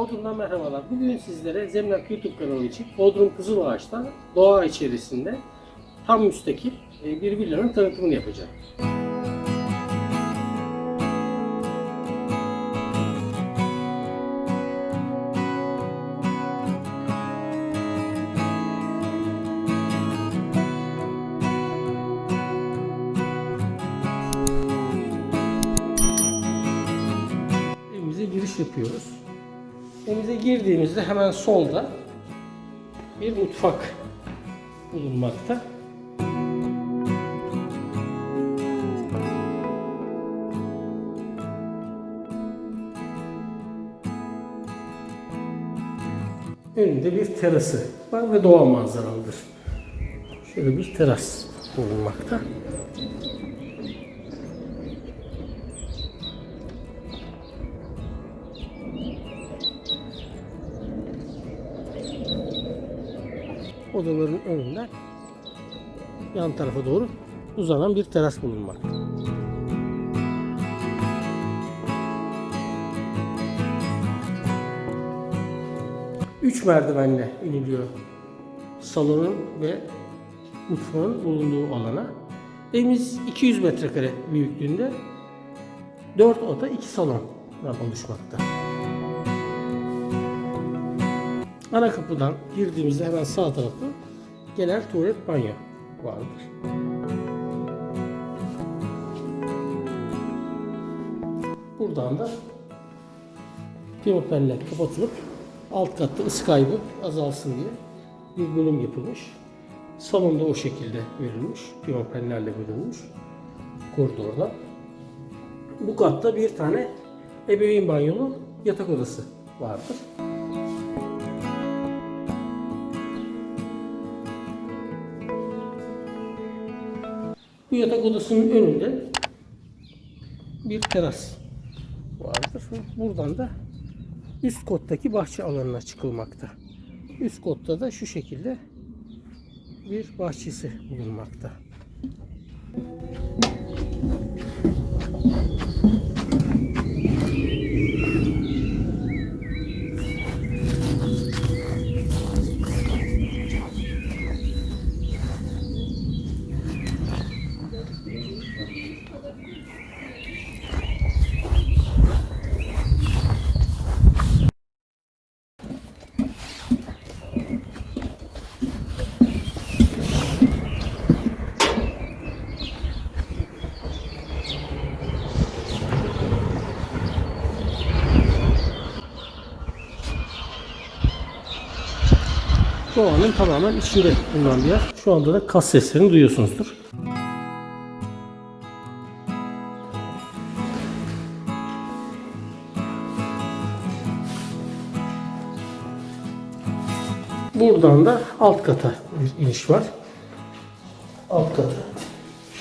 Bodrum'dan merhabalar. Bugün sizlere Zemlak YouTube kanalı için Bodrum Kızılağaç'ta doğa içerisinde tam müstakil e, bir villanın tanıtımını yapacağım. Evimize giriş yapıyoruz. Evimize girdiğimizde hemen solda bir mutfak bulunmakta. Önünde bir terası var ve doğa manzaralıdır. Şöyle bir teras bulunmakta. Odaların önünden yan tarafa doğru uzanan bir teras bulunmakta. Üç merdivenle iniliyor salonun ve mutfağın bulunduğu alana. Evimiz 200 metrekare büyüklüğünde 4 oda 2 salondan oluşmakta. Ana kapıdan girdiğimizde hemen sağ tarafta genel tuvalet banyo vardır. Buradan da pimapenler kapatılıp alt katta ısı kaybı azalsın diye bir bölüm yapılmış. Salonda o şekilde verilmiş. Pimapenlerle bölünmüş. Koridorda. Bu katta bir tane ebeveyn banyolu yatak odası vardır. Bu yatak odasının önünde bir teras vardır. Buradan da üst kottaki bahçe alanına çıkılmakta. Üst kotta da şu şekilde bir bahçesi bulunmakta. Doğanın tamamen içinde bulunan bir yer. Şu anda da kas seslerini duyuyorsunuzdur. Buradan da alt kata bir iniş var. Alt kata.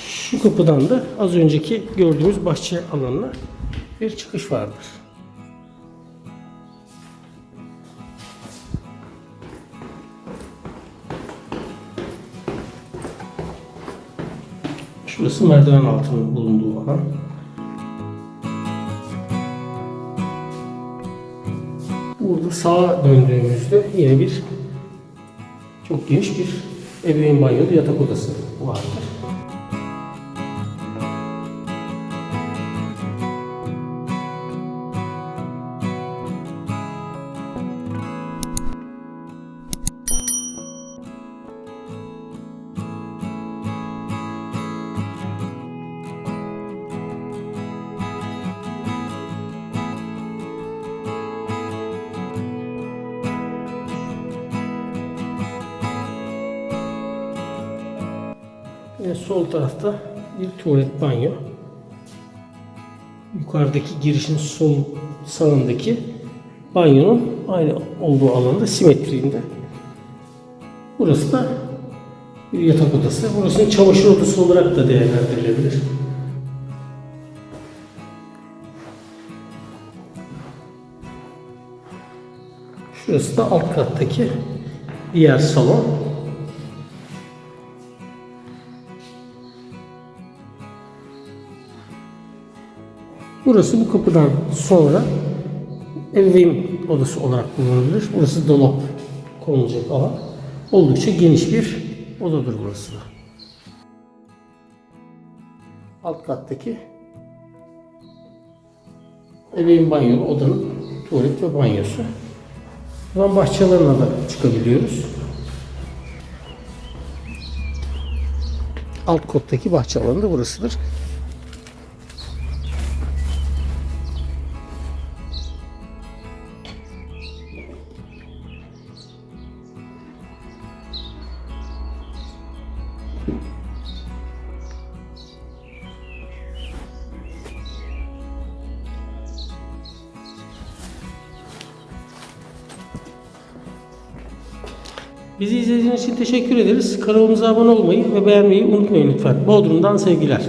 Şu kapıdan da az önceki gördüğümüz bahçe alanına bir çıkış vardır. Şurası merdiven altının bulunduğu alan. Burada sağa döndüğümüzde yine bir çok geniş bir ebeveyn banyolu yatak odası vardır. Ve sol tarafta bir tuvalet banyo. Yukarıdaki girişin sol sağındaki banyonun aynı olduğu alanda simetriğinde. Burası da bir yatak odası. Burasının çamaşır odası olarak da değerlendirilebilir. Şurası da alt kattaki diğer salon. Burası bu kapıdan sonra ebeveyn odası olarak kullanılır. Burası dolap konulacak alan. Oldukça geniş bir odadır burası da. Alt kattaki ebeveyn banyo odanın tuvalet ve banyosu. Buradan bahçelerine da çıkabiliyoruz. Alt kottaki bahçe alanı da burasıdır. Bizi izlediğiniz için teşekkür ederiz. Kanalımıza abone olmayı ve beğenmeyi unutmayın lütfen. Bodrum'dan sevgiler.